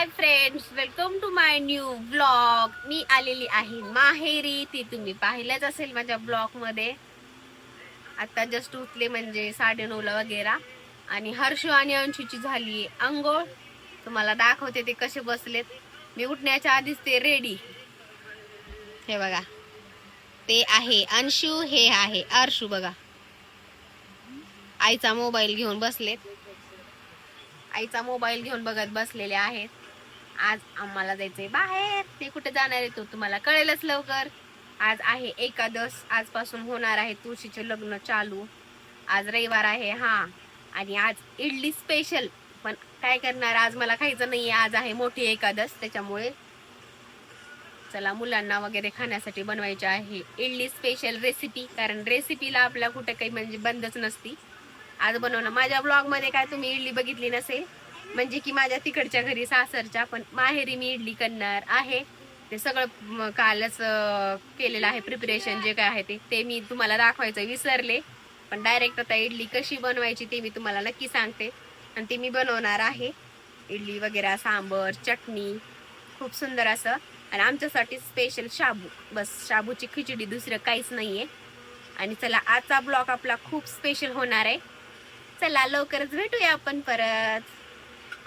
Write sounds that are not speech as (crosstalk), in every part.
Hi friends welcome to my new blog मी आलेली आहे माहेरी. ती तुम्ही पाहिलंच असेल माझ्या ब्लॉगमध्ये आता जस्ट उठले म्हणजे साडे नऊला वगैरे. आणि हर्ष आणि अंशूची झाली अंघोळ तुम्हाला दाखवते ते कसे बसलेत. मी उठण्याच्या आधीच ते रेडी हे बघा. ते आहे अंशू हे आहे अर्शू बघा. आईचा मोबाईल घेऊन बसलेत. आईचा मोबाईल घेऊन बघत बसलेले आहेत. आज आम्हाला जायचंय बाहेर. ते कुठे जाणार आहे तो तुम्हाला कळेलच लवकर. आज आहे एकादश. आजपासून होणार आहे तुळशीचे लग्न चालू. आज रविवार आहे हा. आणि आज इडली स्पेशल पण काय करणार आज मला खायचं नाही आज आहे मोठी एकादश त्याच्यामुळे चला मुलांना वगैरे खाण्यासाठी बनवायची आहे इडली स्पेशल रेसिपी कारण रेसिपीला आपल्या कुठे काही म्हणजे बंदच नसती. आज बनवणं माझ्या ब्लॉगमध्ये काय तुम्ही इडली बघितली नसेल? म्हणजे की माझ्या तिकडच्या घरी सासरच्या पण माहेरी मी इडली करणार आहे. ते सगळं कालच केलेलं आहे प्रिपरेशन जे काय आहे ते ते मी तुम्हाला दाखवायचं विसरले. पण डायरेक्ट आता इडली कशी बनवायची ते मी तुम्हाला नक्की सांगते. आणि ते मी बनवणार आहे. इडली वगैरे सांबर चटणी खूप सुंदर असं. आणि आमच्यासाठी स्पेशल शाबू. बस शाबूची खिचडी दुसरं काहीच नाहीये. आणि चला आजचा ब्लॉग आपला खूप स्पेशल होणार आहे. चला लवकरच भेटूया आपण परत.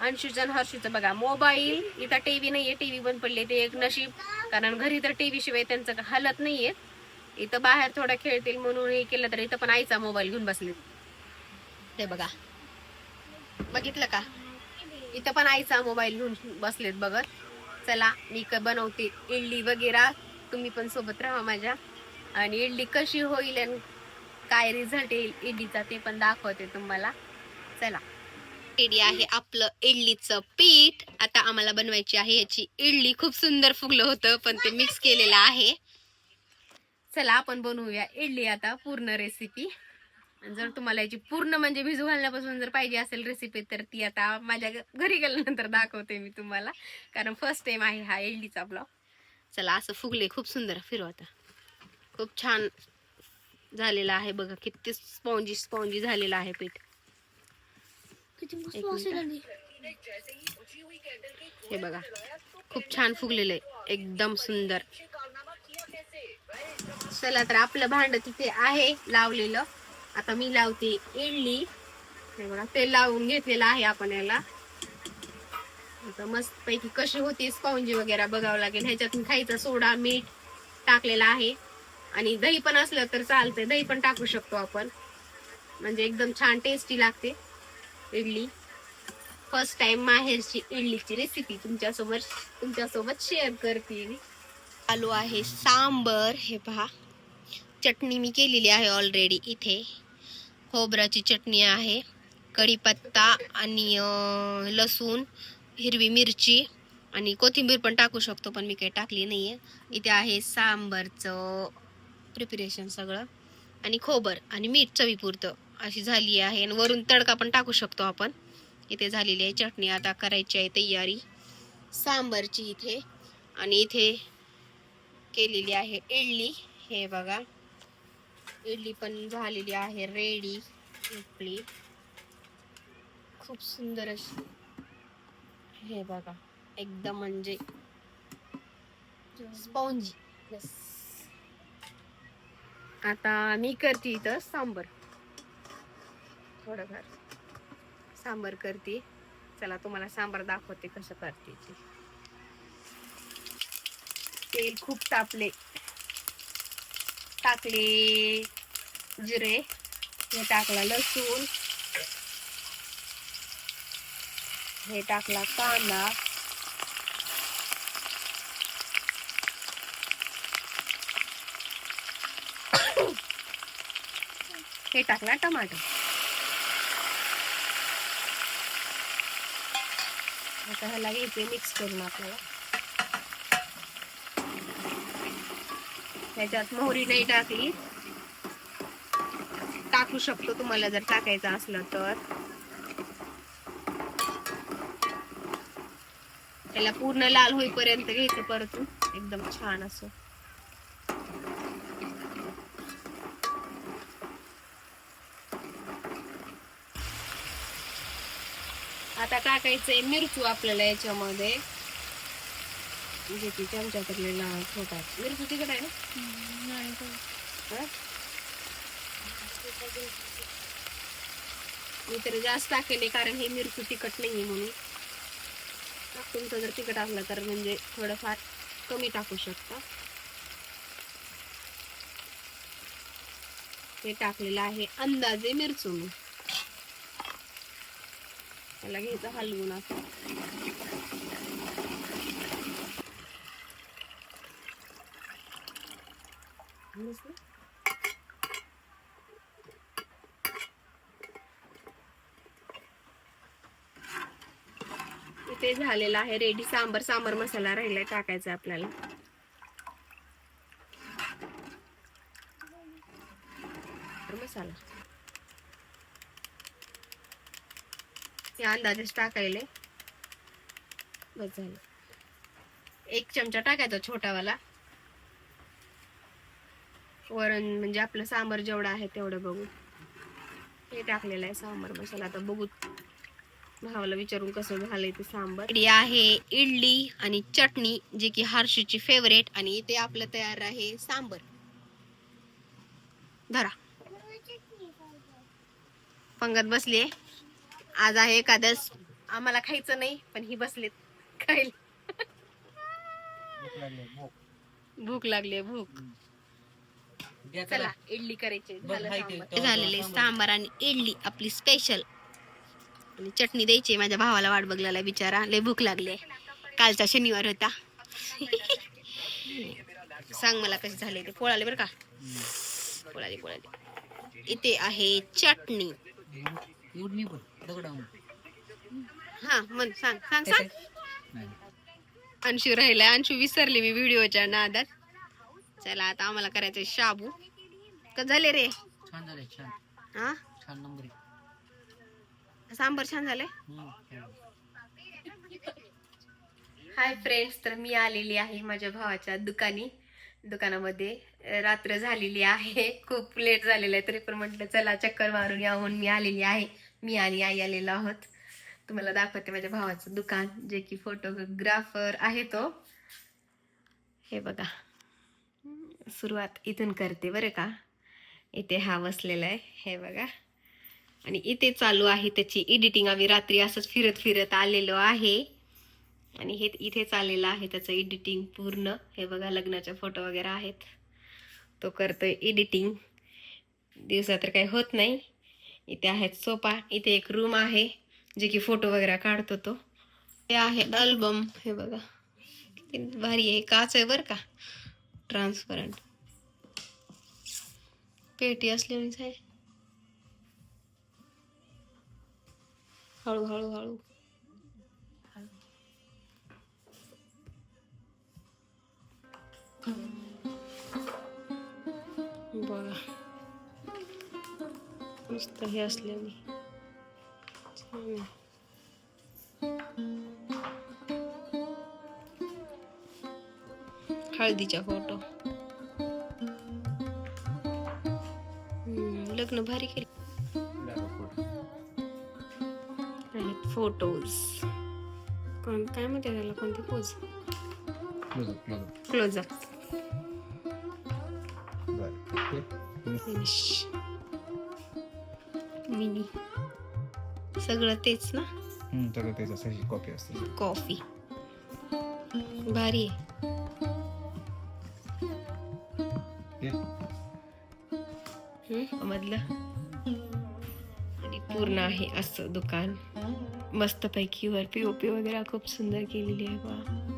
अंशुजन हर्षूचं बघा. मोबाईल इथं टीव्ही टी टीव्ही बंद पडली ते एक नशीब. कारण घरी तर टीव्ही शिवाय त्यांचं हलत नाही आहेत इथं बाहेर थोडा खेळतील म्हणून हे केलं तर इथं पण आईचा मोबाईल घेऊन बसले ते बघा. बघितलं का? इथं पण आईचा मोबाईल घेऊन बसलेत बघत. चला मी क बनवते इडली वगैरे. तुम्ही पण सोबत राहा माझ्या. आणि इडली कशी होईल आणि काय रिझल्ट येईल इडलीचा ते पण दाखवते तुम्हाला. चला. रेडी आहे आपलं इडलीचं पीठ. आता आम्हाला बनवायची आहे याची इडली. खूप सुंदर फुगलं होतं पण ते मिक्स केलेलं आहे. चला आपण बनवूया इडली आता पूर्ण रेसिपी जर तुम्हाला याची पूर्ण म्हणजे भिजू घालण्यापासून जर पाहिजे असेल रेसिपी तर ती आता माझ्या घरी गेल्यानंतर दाखवते मी तुम्हाला. कारण फर्स्ट टाइम आहे हा इडलीचा ब्लॉग चला असं फुगले खूप सुंदर. फिरव खूप छान झालेला आहे बघा किती स्पॉन्जी स्पॉन्जी झालेलं आहे पीठ. हे बघा खूप छान फुगलेलं आहे. एकदम सुंदर. चला तर आपलं भांड तिथे आहे लावलेलं. आता मी लावते इडली. हे बघा तेल लावून घेतलेलं आहे आपण याला. आता मस्त पैकी कशी होती स्पॉन्जी वगैरे बघावं लागेल. ह्याच्यात मी खायचा सोडा मीठ टाकलेला आहे. आणि दही पण असलं तर चालतंय. दही पण टाकू शकतो आपण. म्हणजे एकदम छान टेस्टी लागते. इडली. फर्स्ट टाइम माहेरची इडलीची रेसिपी तुमच्यासोबत तुमच्यासोबत शेअर करते आलू आहे सांबर हे पहा. चटणी मी केलेली आहे ऑलरेडी इथे. खोबऱ्याची चटणी आहे कढीपत्ता आणि लसूण हिरवी मिरची आणि कोथिंबीर पण टाकू शकतो पण मी काही टाकली नाही आहे इथे आहे सांबरचं प्रिपरेशन सगळं आणि खोबर आणि मीठ चवीपुरतं. अशी झाली आहे. आणि वरून तडका पण टाकू शकतो आपण. इथे झालेली आहे चटणी. आता करायची आहे तयारी. सांबरची इथे. आणि इथे केलेली आहे इडली. हे बघा. इडली पण झालेली आहे रेडी. इडली खूप सुंदर अशी. हे बघा. एकदम म्हणजे स्पॉन्जी. आता मी करते इथं सांबर. थोडंफार. सांबर करते. चला तुम्हाला सांबर दाखवते कसं करते तेल खूप तापले. टाकले जिरे. हे टाकला लसूण. हे टाकला कांदा. हे टाकला टमाटर. आता ह्याला घ्यायचे मिक्स करून आपल्याला. त्याच्यात मोहरी नाही टाकली. टाकू शकतो तुम्हाला जर टाकायचं असलं तर. त्याला पूर्ण लाल होईपर्यंत घ्यायचं परतून. एकदम छान असं. आता टाकायचंय मिरचू आपल्याला याच्यामध्ये. जे की चमचा करलेला छोटा मिरचू तिकट आहे ना? हा? मी तर जास्त टाकेले कारण हे मिरचू तिखट नाहीये म्हणून. तुमचं जर तिखट असलं तर म्हणजे थोडंफार कमी टाकू शकता. हे टाकलेलं आहे अंदाजे मिरचू मी. त्याला घ्यायचं हलवून असं. इथे झालेला आहे रेडी सांबर सांबर मसाला राहिलाय टाकायचा आपल्याला. मसाला. हे अंदाजेच टाकायले बस झालं. एक चमचा टाकायचा छोटावाला. वरण म्हणजे आपलं सांबर जेवढं आहे तेवढं बघू. हे टाकलेलं आहे सांबर मसाला. आता बघू भावाला विचारून कसं झालंय ते सांबर. इकडे आहे इडली आणि चटणी जी की हर्षीची फेवरेट आणि इथे आपलं तयार आहे सांबर. धरा. पंगत बसली आज आहे एकादश आम्हाला खायचं नाही पण ही बसलेत खायला. भूक लागली भूक. चला इडली करायची. झालेले सांबार. आणि इडली आपली स्पेशल आणि चटणी द्यायची माझ्या भावाला वाट बघलेला बिचारा. लय भूक लागली कालचा शनिवार होता. (laughs) सांग मला कसे झाले ते. पोळाले बरं का? पोळाले पोळाले. इथे आहे चटणी. हा म्हण सांग सांग सांग. अंशू राहिलाय. अंशू विसरली मी व्हिडिओच्या नादात. चला आता आम्हाला करायचंय शाबू. का झाले रे? छान झाले छान. हा? छान नंबर. सांबर छान झालंय? हाय फ्रेंड्स तर मी आलेली आहे माझ्या भावाच्या दुकानी दुकानामध्ये. रात्र झालेली आहे. खूप लेट झालेलं आहे तरी पण म्हटलं चला चक्कर मारून यावून मी आलेली आहे. मी आणि आई आलेलो आहोत. तुम्हाला दाखवते माझ्या भावाचं दुकान जे की फोटोग्राफर आहे तो. हे बघा. सुरुवात इथून करते बरं का. इथे हा बसलेला आहे. हे बघा. आणि इथे चालू आहे त्याची एडिटिंग आम्ही रात्री असंच फिरत फिरत आलेलो आहे. आणि हे इथे चाललेलं आहे त्याचं एडिटिंग पूर्ण. हे बघा लग्नाचे फोटो वगैरे आहेत. तो करतोय एडिटिंग दिवसा तर काही होत नाही. इथे आहेत सोपा इथे एक रूम आहे जे की फोटो वगैरे काढतो तो. हे आहे अल्बम हे बघा. किती भारी आहे काच आहे बरं का? ट्रान्सपरंट पेटी असलेलीच आहे हळू हळू हळू. बघा. मस्त हे असल्याने छान आहे. हळदीचा फोटो लग्न भारी केले. फोटोज कोण काय म्हणते त्याला कोणते पोज क्लोजअप फिनिश मिनी. सगळं तेच ना? तर त्याच्यासाठी कॉपी असते. कॉफी भारी आहे. हम्म, मधलं? आणि पूर्ण आहे असं दुकान. मस्त पैकी वर पी वगैरे खूप सुंदर केलेली आहे बा.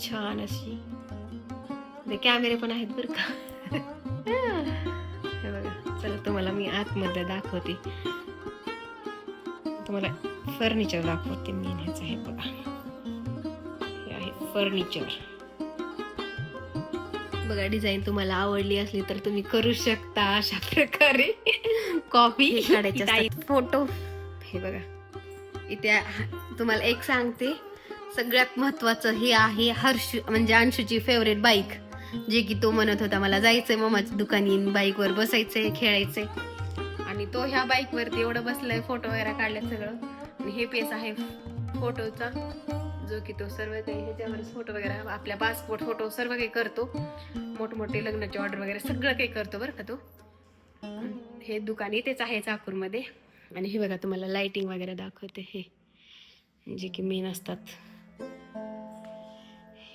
छान अशी. कॅमेरे पण आहेत बरं का? (laughs) मी आतमध्ये दाखवते. तुम्हाला फर्निचर दाखवते मी ह्याचं हे बघा. हे आहे फर्निचर बघा डिझाईन तुम्हाला आवडली असली तर तुम्ही करू शकता अशा प्रकारे. कॉपी काढायचे फोटो हे बघा. इथे तुम्हाला एक सांगते. सगळ्यात महत्वाचं हे आहे हर्ष म्हणजे अंशूची फेवरेट बाईक जे की तो म्हणत होता मला जायचंय मामाच्या दुकानी बाईकवर बसायचंय खेळायचंय. आणि तो ह्या बाईकवरती एवढं बसलाय फोटो वगैरे काढले सगळं. आणि हे पेस आहे फोटोचा जो की तो सर्व काही ह्याच्यावरच फोटो वगैरे आपल्या पासपोर्ट फोटो सर्व काही करतो. मोठमोठे लग्नाचे ऑर्डर वगैरे सगळं काही करतो बरं का तो. हे दुकान इथेच आहे चाकूरमध्ये. आणि हे बघा तुम्हाला लाइटिंग वगैरे दाखवते हे. जे की मेन असतात.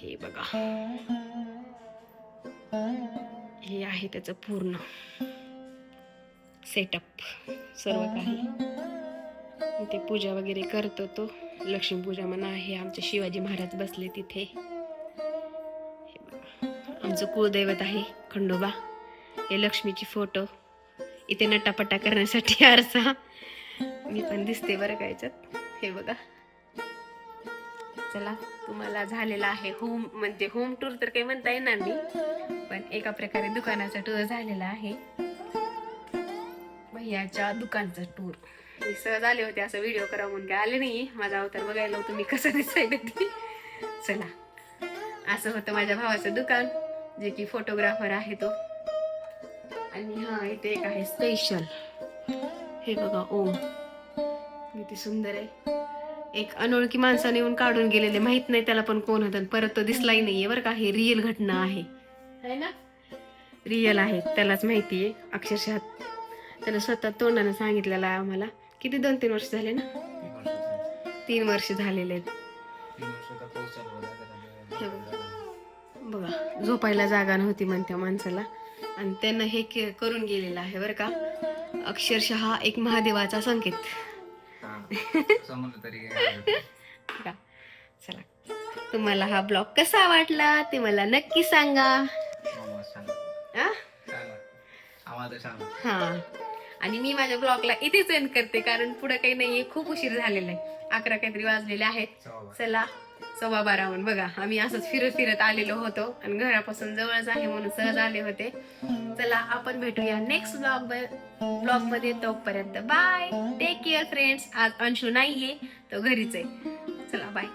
हे बघा. हे आहे त्याचं पूर्ण सेटअप सर्व काही. ते पूजा वगैरे करतो तो. लक्ष्मीपूजा म्हणा आहे आमचे शिवाजी महाराज बसले तिथे. आमचं कुळदैवत आहे खंडोबा. हे लक्ष्मीची फोटो. इथे नटापटा करण्यासाठी आरसा. मी पण दिसते बरं का याच्यात. हे बघा. चला तुम्हाला झालेला आहे होम म्हणजे होम टूर तर काही म्हणता येणार नाही पण एका प्रकारे दुकानाचा टूर झालेला आहे. भैयाच्या दुकानचा टूर मी सहज आले होते असं व्हिडिओ करा म्हणून काय आले नाही माझा अवतार बघायला होतो मी कसं दिसायला चला. असं होतं माझ्या भावाचं दुकान जे की फोटोग्राफर आहे तो. आणि हा इथे एक आहे स्पेशल हे बघा ओम. किती सुंदर आहे. एक अनोळखी माणसाने येऊन काढून गेलेले माहीत नाही त्याला पण कोण होतं. परत तो दिसलाही नाहीये बरं का. हे रिअल घटना आहे. है ना? रिअल आहे. त्यालाच माहिती आहे अक्षरशः त्यानं स्वतः तोंडानं सांगितलेलं आहे आम्हाला. किती? दोन तीन वर्ष झाले ना? तीन वर्ष झालेले आहेत. बघा. झोपायला जागा नव्हती म्हणत्या माणसाला. आणि त्यानं हे के- करून गेलेलं आहे बरं का. अक्षरशः एक महादेवाचा संकेत. तरी का चला. तुम्हाला हा ब्लॉग कसा वाटला ते मला नक्की सांगा. हा. आणि मी माझ्या ब्लॉगला इथेच एंड करते कारण पुढे काही नाहीये खूप उशीर झालेला आहे अकरा काहीतरी वाजलेले आहेत. चला. सव्वा बारावून बघा आम्ही असंच फिरत फिरत आलेलो होतो आणि घरापासून जवळच आहे म्हणून सहज आले होते. चला आपण भेटूया नेक्स्ट ब्लॉग ब्लॉगमध्ये. तोपर्यंत बाय टेक केअर फ्रेंड्स आज अंशू नाहीये तो घरीच आहे. चला बाय